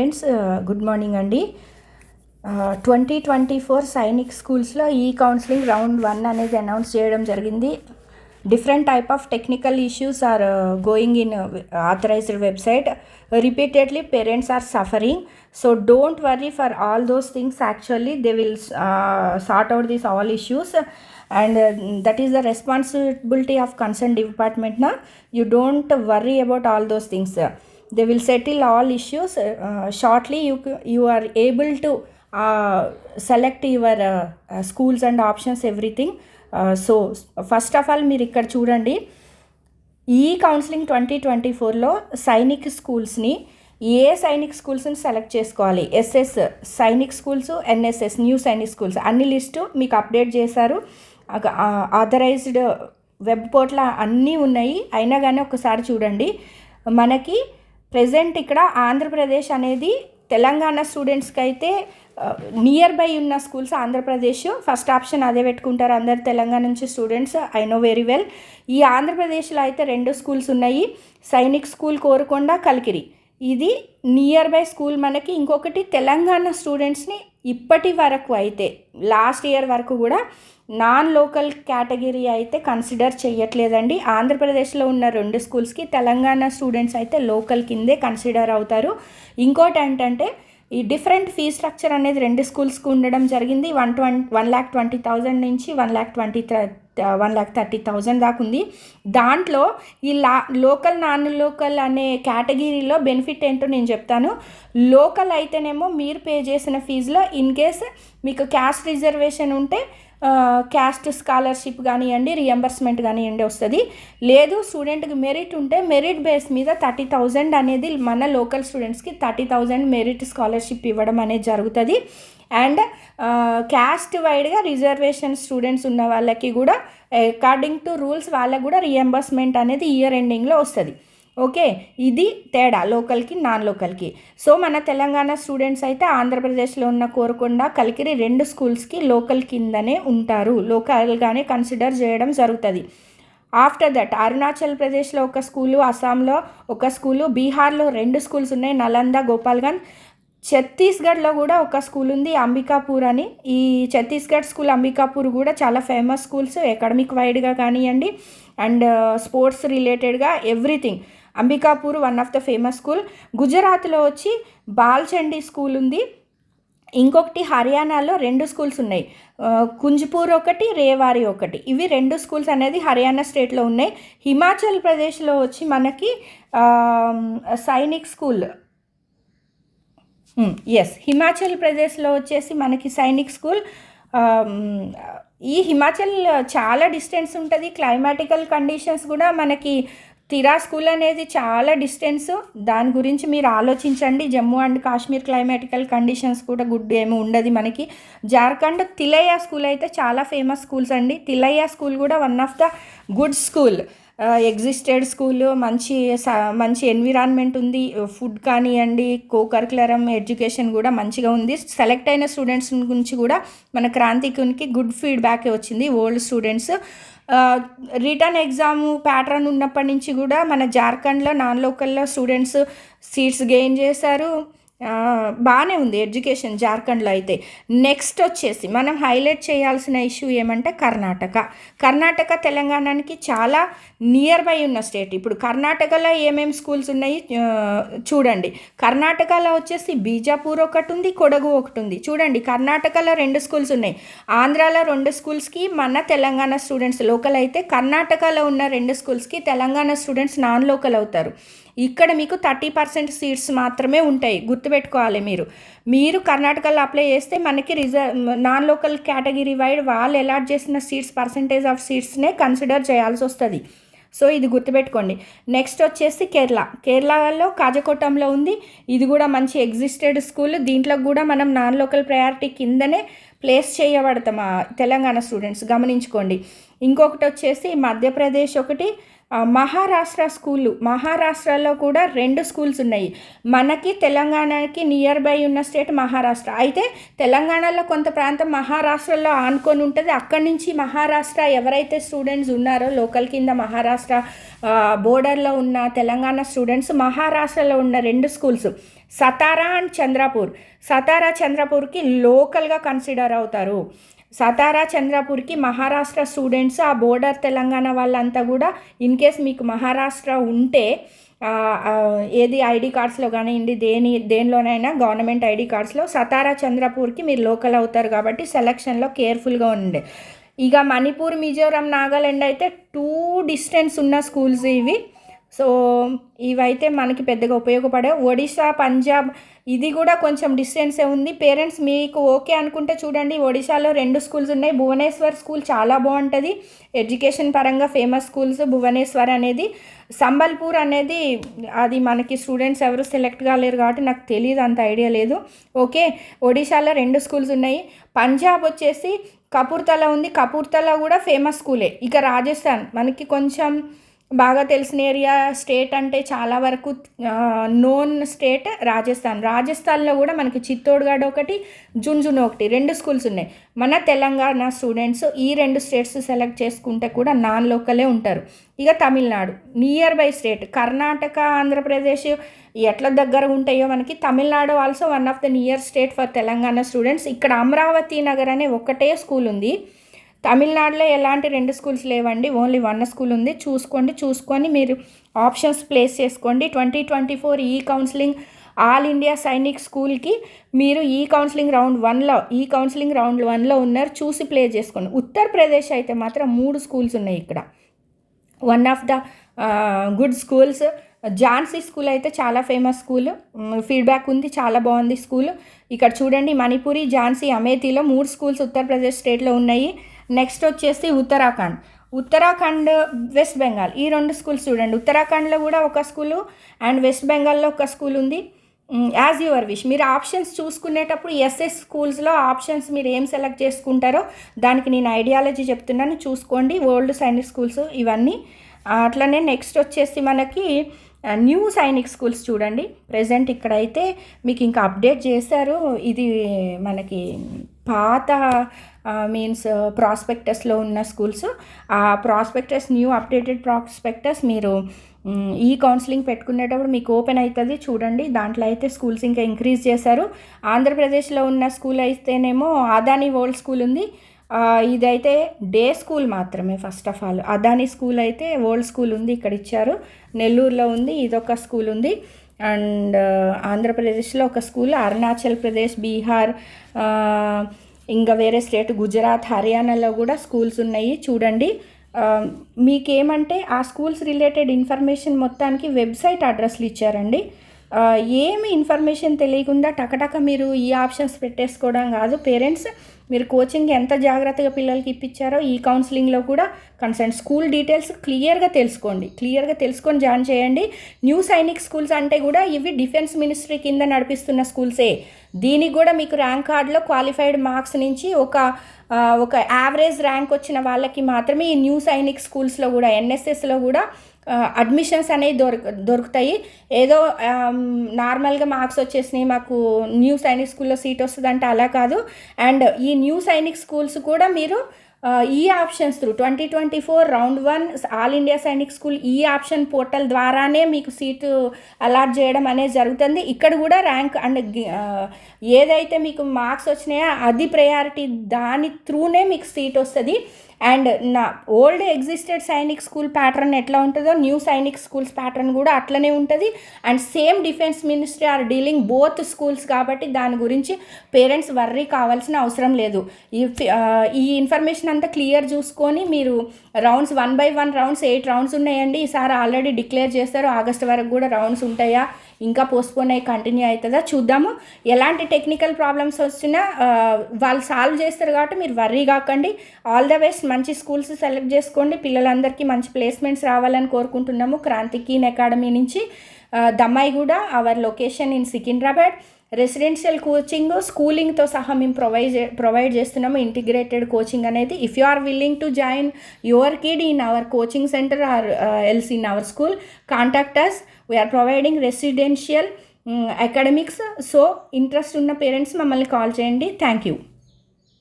Friends good morning అండి. Twenty twenty four Sainik స్కూల్స్లో ఈ కౌన్సిలింగ్ రౌండ్ వన్ అనేది అనౌన్స్ చేయడం జరిగింది. Different type of technical issues are going in authorised website repeatedly parents are suffering so don't worry for all those things actually they will sort out these all issues and that is the responsibility of concern డిపార్ట్మెంట్నా you don't worry about all those things they will settle all issues shortly you you are able to select your schools and options everything so first of all మీరు ఇక్కడ చూడండి. ఈ counselling twenty twenty ఫోర్లో సైనిక్ స్కూల్స్ని ఏ సైనిక్ స్కూల్స్ని select చేసుకోవాలి? SS Sainik schools NSS new Sainik schools అన్ని లిస్టు మీకు అప్డేట్ చేశారు. ఆథరైజ్డ్ వెబ్ పోర్ట్ల అన్నీ ఉన్నాయి. అయినా కానీ ఒకసారి చూడండి. మనకి ప్రజెంట్ ఇక్కడ ఆంధ్రప్రదేశ్ అనేది తెలంగాణ స్టూడెంట్స్కి అయితే నియర్ బై ఉన్న స్కూల్స్ ఆంధ్రప్రదేశ్ ఫస్ట్ ఆప్షన్ అదే పెట్టుకుంటారు అందరు తెలంగాణ నుంచి students. I know very well. ఈ ఆంధ్రప్రదేశ్లో అయితే రెండు స్కూల్స్ ఉన్నాయి. సైనిక్ స్కూల్ కోరుకొండ కలికిరి. ఇది నియర్ బై స్కూల్ మనకి ఇంకొకటి తెలంగాణ స్టూడెంట్స్ని ఇప్పటి వరకు అయితే లాస్ట్ ఇయర్ వరకు కూడా నాన్ లోకల్ కేటగిరీ అయితే కన్సిడర్ చేయట్లేదండి. ఆంధ్రప్రదేశ్లో ఉన్న రెండు స్కూల్స్కి తెలంగాణ స్టూడెంట్స్ అయితే లోకల్ కిందే కన్సిడర్ అవుతారు. ఇంకోటి ఏంటంటే ఈ డిఫరెంట్ ఫీ స్ట్రక్చర్ అనేది రెండు స్కూల్స్కి ఉండడం జరిగింది. One twenty one lakh twenty thousand నుంచి one lakh twenty one lakh thirty thousand దాకా ఉంది దాంట్లో ఈ లా లోకల్ నాన్ లోకల్ అనే కేటగిరీలో బెనిఫిట్ ఏంటో నేను చెప్తాను. లోకల్ అయితేనేమో మీరు పే చేసిన ఫీజులో ఇన్ కేస్ మీకు క్యాస్ట్ రిజర్వేషన్ ఉంటే క్యాస్ట్ స్కాలర్షిప్ కానివ్వండి రియంబర్స్మెంట్ కానివ్వండి వస్తుంది. లేదు స్టూడెంట్కి మెరిట్ ఉంటే మెరిట్ బేస్ మీద థర్టీ థౌజండ్ అనేది మన లోకల్ స్టూడెంట్స్కి థర్టీ థౌజండ్ మెరిట్ స్కాలర్షిప్ ఇవ్వడం అనేది జరుగుతుంది. అండ్ క్యాస్ట్ వైడ్గా రిజర్వేషన్ స్టూడెంట్స్ ఉన్న వాళ్ళకి కూడా అకార్డింగ్ టు రూల్స్ వాళ్ళకి కూడా రియంబర్స్మెంట్ అనేది ఇయర్ ఎండింగ్లో వస్తుంది. ఓకే? ఇది తేడా లోకల్కి నాన్ లోకల్కి సో మన తెలంగాణ స్టూడెంట్స్ అయితే ఆంధ్రప్రదేశ్లో ఉన్న కోరకొండ కలికిరి రెండు స్కూల్స్కి లోకల్ కిందనే ఉంటారు. లోకల్గానే కన్సిడర్ చేయడం జరుగుతుంది. ఆఫ్టర్ దట్ అరుణాచల్ ప్రదేశ్లో ఒక స్కూలు అస్సాంలో ఒక స్కూలు బీహార్లో రెండు స్కూల్స్ ఉన్నాయి. నలంద గోపాల్గంజ్ ఛత్తీస్గఢ్లో కూడా ఒక స్కూల్ ఉంది అంబికాపూర్ అని. ఈ ఛత్తీస్గఢ్ స్కూల్ అంబికాపూర్ కూడా చాలా ఫేమస్ స్కూల్స్ అకాడమిక్ వైడ్గా కానివ్వండి అండ్ స్పోర్ట్స్ రిలేటెడ్గా everything. Ambikapur one of the famous school. గుజరాత్లో వచ్చి బాల్చండి స్కూల్ ఉంది. ఇంకొకటి హర్యానాలో రెండు స్కూల్స్ ఉన్నాయి. కుంజ్పూర్ ఒకటి రేవారి ఒకటి. ఇవి రెండు స్కూల్స్ అనేది హర్యానా స్టేట్లో ఉన్నాయి. హిమాచల్ ప్రదేశ్లో వచ్చి మనకి సైనిక్ స్కూల్ ఎస్ హిమాచల్ ప్రదేశ్లో వచ్చేసి మనకి సైనిక్ స్కూల్ ఈ హిమాచల్ చాలా డిస్టెన్స్ ఉంటుంది. క్లైమాటికల్ కండిషన్స్ కూడా మనకి తిరా స్కూల్ అనేది చాలా డిస్టెన్స్. దాని గురించి మీరు ఆలోచించండి. Jammu and Kashmir climatical conditions కూడా గుడ్ ఏమి ఉండదు మనకి. జార్ఖండ్ తిలయ్య స్కూల్ అయితే చాలా ఫేమస్ స్కూల్స్ అండి. తిలయ్య స్కూల్ కూడా one of the good school existed school మంచి మంచి ఎన్విరాన్మెంట్ ఉంది. ఫుడ్ కానివ్వండి కో కరికులరం ఎడ్యుకేషన్ కూడా మంచిగా ఉంది. సెలెక్ట్ అయిన స్టూడెంట్స్ గురించి కూడా మన క్రాంతికునికి గుడ్ ఫీడ్బ్యాక్ వచ్చింది. Old students return exam pattern ఉన్నప్పటి నుంచి కూడా మన జార్ఖండ్లో నాన్ లోకల్లో స్టూడెంట్స్ సీట్స్ గెయిన్ చేశారు. బాగానే ఉంది ఎడ్యుకేషన్ జార్ఖండ్లో అయితే. నెక్స్ట్ వచ్చేసి మనం హైలైట్ చేయాల్సిన ఇష్యూ ఏమంటే కర్ణాటక. కర్ణాటక తెలంగాణకి చాలా నియర్ బై ఉన్న స్టేట్. ఇప్పుడు కర్ణాటకలో ఏమేమి స్కూల్స్ ఉన్నాయి చూడండి. కర్ణాటకలో వచ్చేసి బీజాపూర్ ఒకటి ఉంది కొడగు ఒకటి ఉంది. చూడండి కర్ణాటకలో రెండు స్కూల్స్ ఉన్నాయి. ఆంధ్రాలో రెండు స్కూల్స్కి మన తెలంగాణ స్టూడెంట్స్ లోకల్ అయితే కర్ణాటకలో ఉన్న రెండు స్కూల్స్కి తెలంగాణ స్టూడెంట్స్ నాన్ లోకల్ అవుతారు. ఇక్కడ మీకు థర్టీ పర్సెంట్ సీట్స్ మాత్రమే ఉంటాయి. గుర్తుపెట్టుకోవాలి మీరు. మీరు కర్ణాటకలో అప్లై చేస్తే మనకి reserve non local category wide వాళ్ళు అలాట్ చేసిన సీట్స్ పర్సంటేజ్ ఆఫ్ సీట్స్నే కన్సిడర్ చేయాల్సి వస్తుంది. సో ఇది గుర్తుపెట్టుకోండి. నెక్స్ట్ వచ్చేసి కేరళ. కేరళలో కాజకోటంలో ఉంది. ఇది కూడా మంచి ఎగ్జిస్టెడ్ స్కూల్ దీంట్లో కూడా మనం నాన్ లోకల్ ప్రయారిటీ కిందనే ప్లేస్ చేయబడతాం తెలంగాణ స్టూడెంట్స్ గమనించుకోండి. ఇంకొకటి వచ్చేసి మధ్యప్రదేశ్ ఒకటి మహారాష్ట్ర స్కూలు మహారాష్ట్రలో కూడా రెండు స్కూల్స్ ఉన్నాయి. మనకి తెలంగాణకి నియర్ బై ఉన్న స్టేట్ మహారాష్ట్ర. అయితే తెలంగాణలో కొంత ప్రాంతం మహారాష్ట్రలో ఆనుకొని ఉంటుంది. అక్కడి నుంచి మహారాష్ట్ర ఎవరైతే స్టూడెంట్స్ ఉన్నారో లోకల్ కింద మహారాష్ట్ర బోర్డర్లో ఉన్న తెలంగాణ స్టూడెంట్స్ మహారాష్ట్రలో ఉన్న రెండు స్కూల్స్ సతారా అండ్ చంద్రపూర్. సతారా చంద్రపూర్కి లోకల్గా కన్సిడర్ అవుతారు. సతారా చంద్రపూర్కి మహారాష్ట్ర స్టూడెంట్స్ ఆ బోర్డర్ తెలంగాణ వాళ్ళంతా కూడా ఇన్ కేస్ మీకు మహారాష్ట్ర ఉంటే ఏది ఐడి కార్డ్స్లో కానివ్వండి దేని దేనిలోనైనా గవర్నమెంట్ ఐడి కార్డ్స్లో సతారా చంద్రపూర్కి మీరు లోకల్ అవుతారు కాబట్టి సెలక్షన్లో కేర్ఫుల్గా ఉండే ఇక మణిపూర్ మిజోరం నాగాలాండ్ అయితే టూ డిస్టెన్స్ ఉన్న స్కూల్స్ ఇవి. సో ఇవైతే మనకి పెద్దగా ఉపయోగపడే ఒడిశా పంజాబ్ ఇది కూడా కొంచెం డిస్టెన్సే ఉంది. పేరెంట్స్ మీకు ఓకే అనుకుంటే చూడండి ఒడిశాలో రెండు స్కూల్స్ ఉన్నాయి. భువనేశ్వర్ స్కూల్ చాలా బాగుంటుంది. ఎడ్యుకేషన్ పరంగా ఫేమస్ స్కూల్స్ భువనేశ్వర్ అనేది. సంబల్పూర్ అనేది అది మనకి స్టూడెంట్స్ ఎవరు సెలెక్ట్ కాలేరు కాబట్టి నాకు తెలియదు అంత ఐడియా లేదు. ఓకే ఒడిశాలో రెండు స్కూల్స్ ఉన్నాయి. పంజాబ్ వచ్చేసి కపూర్తల ఉంది. కపూర్తల కూడా ఫేమస్ స్కూలే. ఇక రాజస్థాన్ మనకి కొంచెం బాగా తెలిసిన ఏరియా స్టేట్ అంటే చాలా వరకు నోన్ స్టేట్ రాజస్థాన్. రాజస్థాన్లో కూడా మనకి చిత్తోడ్గఢ్ ఒకటి జున్జున్ ఒకటి రెండు స్కూల్స్ ఉన్నాయి. మన తెలంగాణ స్టూడెంట్స్ ఈ రెండు స్టేట్స్ సెలెక్ట్ చేసుకుంటే కూడా నాన్ లోకలే ఉంటారు. ఇక Tamil Nadu near by state Karnataka Andhra Pradesh ఎట్లా దగ్గర ఉంటాయో మనకి Tamil Nadu also one of the near state for Telangana students ఇక్కడ అమరావతి నగర్ అనే ఒకటే స్కూల్ ఉంది. తమిళనాడులో ఎలాంటి రెండు స్కూల్స్ లేవండి ఓన్లీ వన్ స్కూల్ ఉంది. చూసుకోండి చూసుకొని మీరు ఆప్షన్స్ ప్లేస్ చేసుకోండి. ట్వంటీ ట్వంటీ ఫోర్ ఈ కౌన్సిలింగ్ ఆల్ ఇండియా సైనిక్ స్కూల్కి మీరు ఈ కౌన్సిలింగ్ రౌండ్ వన్లో ఈ కౌన్సిలింగ్ రౌండ్ వన్లో ఉన్నారు. చూసి ప్లే చేసుకోండి. ఉత్తరప్రదేశ్ అయితే మాత్రం మూడు స్కూల్స్ ఉన్నాయి ఇక్కడ. One of the good schools. Jhansi school అయితే చాలా ఫేమస్ స్కూల్. ఫీడ్బ్యాక్ ఉంది చాలా బాగుంది స్కూల్. ఇక్కడ చూడండి మణిపూరి ఝాన్సీ అమేథీలో మూడు స్కూల్స్ ఉత్తరప్రదేశ్ స్టేట్లో ఉన్నాయి. నెక్స్ట్ వచ్చేసి ఉత్తరాఖండ్. ఉత్తరాఖండ్ వెస్ట్ బెంగాల్ ఈ రెండు స్కూల్స్ చూడండి. ఉత్తరాఖండ్లో కూడా ఒక స్కూలు అండ్ వెస్ట్ బెంగాల్లో ఒక స్కూల్ ఉంది. యాజ్ యువర్ విష్ మీరు ఆప్షన్స్ చూసుకునేటప్పుడు ఎస్ఎస్ స్కూల్స్లో ఆప్షన్స్ మీరు ఏం సెలెక్ట్ చేసుకుంటారో దానికి నేను ఐడియాలజీ చెప్తున్నాను. చూసుకోండి. ఓల్డ్ సైనిక్ స్కూల్స్ ఇవన్నీ. అట్లనే నెక్స్ట్ వచ్చేసి మనకి న్యూ సైనిక్ స్కూల్స్ చూడండి. ప్రజెంట్ ఇక్కడైతే మీకు ఇంకా అప్డేట్ చేశారు. ఇది మనకి పాత మీన్స్ ప్రాస్పెక్టస్లో ఉన్న స్కూల్స్ ఆ ప్రాస్పెక్టస్ న్యూ అప్డేటెడ్ ప్రాస్పెక్టస్ మీరు ఈ కౌన్సిలింగ్ పెట్టుకునేటప్పుడు మీకు ఓపెన్ అవుతుంది చూడండి. దాంట్లో అయితే స్కూల్స్ ఇంకా ఇంక్రీజ్ చేశారు. ఆంధ్రప్రదేశ్లో ఉన్న స్కూల్ అయితేనేమో అదాని ఓల్డ్ స్కూల్ ఉంది. ఇదైతే డే స్కూల్ మాత్రమే first of all. Adani school అయితే ఓల్డ్ స్కూల్ ఉంది ఇక్కడ ఇచ్చారు. నెల్లూరులో ఉంది ఇదొక స్కూల్ ఉంది. అండ్ ఆంధ్రప్రదేశ్లో ఒక స్కూల్ అరుణాచల్ ప్రదేశ్ బీహార్ ఇంకా వేరే స్టేట్ గుజరాత్ హర్యానాలో కూడా స్కూల్స్ ఉన్నాయి చూడండి. మీకేమంటే ఆ స్కూల్స్ రిలేటెడ్ ఇన్ఫర్మేషన్ మొత్తానికి వెబ్సైట్ అడ్రస్లు ఇచ్చారండి. ఏమి ఇన్ఫర్మేషన్ తెలియకుండా టకటక మీరు ఈ ఆప్షన్స్ పెట్టేసుకోవడం కాదు. పేరెంట్స్ మీరు కోచింగ్ ఎంత జాగ్రత్తగా పిల్లలకి ఇప్పించారో ఈ కౌన్సిలింగ్లో కూడా కన్సర్న్ స్కూల్ డీటెయిల్స్ క్లియర్గా తెలుసుకోండి. క్లియర్గా తెలుసుకొని జాయిన్ చేయండి. న్యూ సైనిక్ స్కూల్స్ అంటే కూడా ఇవి డిఫెన్స్ మినిస్ట్రీ కింద నడిపిస్తున్న స్కూల్సే దీనికి కూడా మీకు ర్యాంక్ కార్డులో క్వాలిఫైడ్ మార్క్స్ నుంచి ఒక ఒక యావరేజ్ ర్యాంక్ వచ్చిన వాళ్ళకి మాత్రమే ఈ న్యూ సైనిక్ స్కూల్స్లో కూడా ఎన్ఎస్ఎస్లో కూడా అడ్మిషన్స్ అనేవి దొరక దొరుకుతాయి. ఏదో నార్మల్గా మార్క్స్ వచ్చేసినాయి మాకు న్యూ సైనిక్ స్కూల్లో సీట్ వస్తుందంటే అలా కాదు. అండ్ ఈ న్యూ సైనిక్ స్కూల్స్ కూడా మీరు ఈ options through twenty twenty four round one all India Sainik school ఈ ఆప్షన్ పోర్టల్ ద్వారానే మీకు సీటు అలాట్ చేయడం అనేది జరుగుతుంది. ఇక్కడ కూడా ర్యాంక్ అండ్ ఏదైతే మీకు మార్క్స్ వచ్చినాయో అది ప్రయారిటీ దాని త్రూనే మీకు సీట్ వస్తుంది. అండ్ నా old existed Sainik school pattern ఎట్లా ఉంటుందో న్యూ సైనిక్ స్కూల్స్ ప్యాటర్న్ కూడా అట్లనే ఉంటుంది. And same defence ministry are dealing both schools కాబట్టి దాని గురించి పేరెంట్స్ వర్రీ కావాల్సిన అవసరం లేదు. ఈ ఈ ఇన్ఫర్మేషన్ అంతా క్లియర్ చూసుకొని మీరు rounds one by one rounds eight rounds ఉన్నాయండి. ఈసారి ఆల్రెడీ డిక్లేర్ చేస్తారు ఆగస్ట్ వరకు కూడా రౌండ్స్ ఉంటాయా? ఇంకా పోస్ట్పోన్ అయ్యి కంటిన్యూ అవుతుందా? చూద్దాము. ఎలాంటి టెక్నికల్ ప్రాబ్లమ్స్ వచ్చినా వాళ్ళు సాల్వ్ చేస్తారు కాబట్టి మీరు వర్రీ కాకండి. All the best. మంచి స్కూల్స్ సెలెక్ట్ చేసుకోండి. పిల్లలందరికీ మంచి ప్లేస్మెంట్స్ రావాలని కోరుకుంటున్నాము. క్రాంతి కీన్ అకాడమీ నుంచి దమ్మాయి కూడా our location in Secunderabad. Residential coaching స్కూలింగ్తో సహా మేము ప్రొవైడ్ ప్రొవైడ్ చేస్తున్నాము. ఇంటిగ్రేటెడ్ కోచింగ్ అనేది if you are willing to join your kid in our coaching centre or else in our school contact us we are providing residential academics so interest ఉన్న parents మమ్మల్ని call చేయండి. Thank you